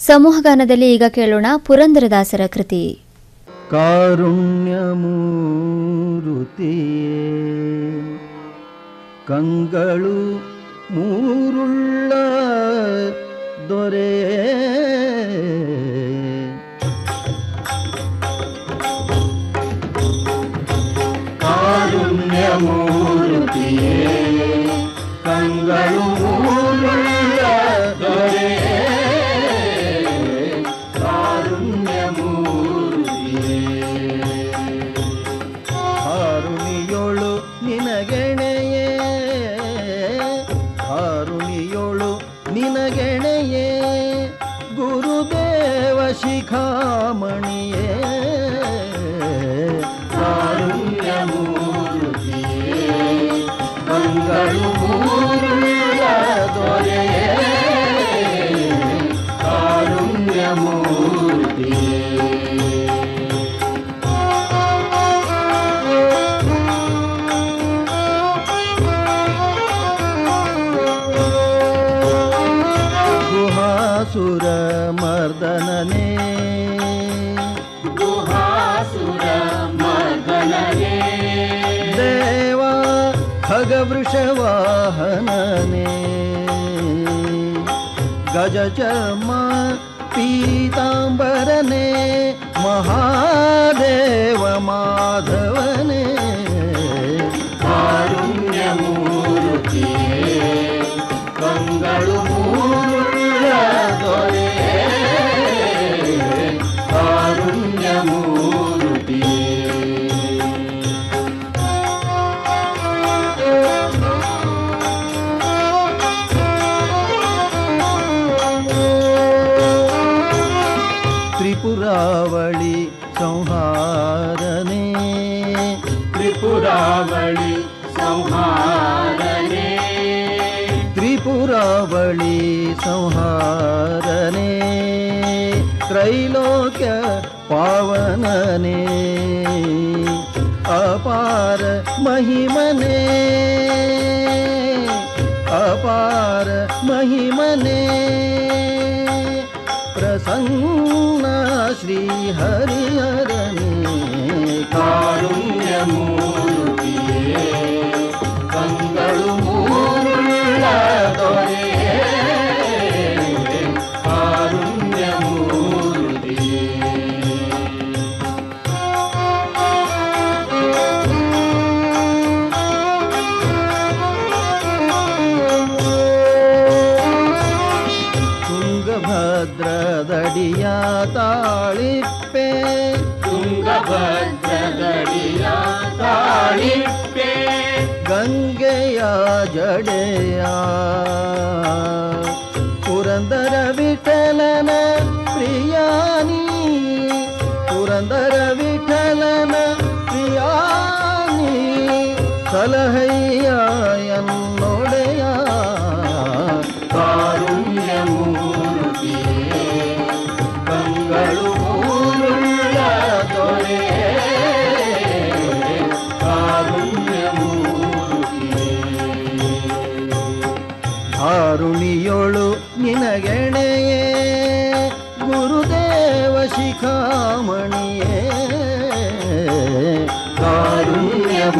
ಸಮೂಹಗಾನದಲ್ಲಿ ಈಗ ಕೇಳೋಣ ಪುರಂದರದಾಸರ ಕೃತಿ. ಕಾರುಣ್ಯಮೂರುತಿಯೇ ಕಂಗಳು ಮೂರುಳ್ಳ ದೊರೆ. ಕಾರುಣ್ಯಮೂರುತಿಯೇ ಕಂಗಳು ಮೂರುಳ್ಳ ಗುರುದೇವ ಶಿಖಾಮಣಿಯೇ ಕಾರುಣ್ಯ ಮೂರುತಿಯೇ ಮಂಗಳು गुहासु मर्दनने देवा खगवृषवाहनने। गज च मा पीताम्बरने। महादेव माधवने। त्रिपुरावली संहारने त्रिपुरावळि संहारने त्रैलोक्य पावनने अपार महिमने अपार महिमने प्रसन्न श्रीहरिहरने कारुण्यमु ळी पे तु भद्रदळी पे गङ्गया जडया पुरन्दर विठलन प्रियानि पुरन्दर विठलन प्रियानि शिखामणिये कारुण्यमूर्तिये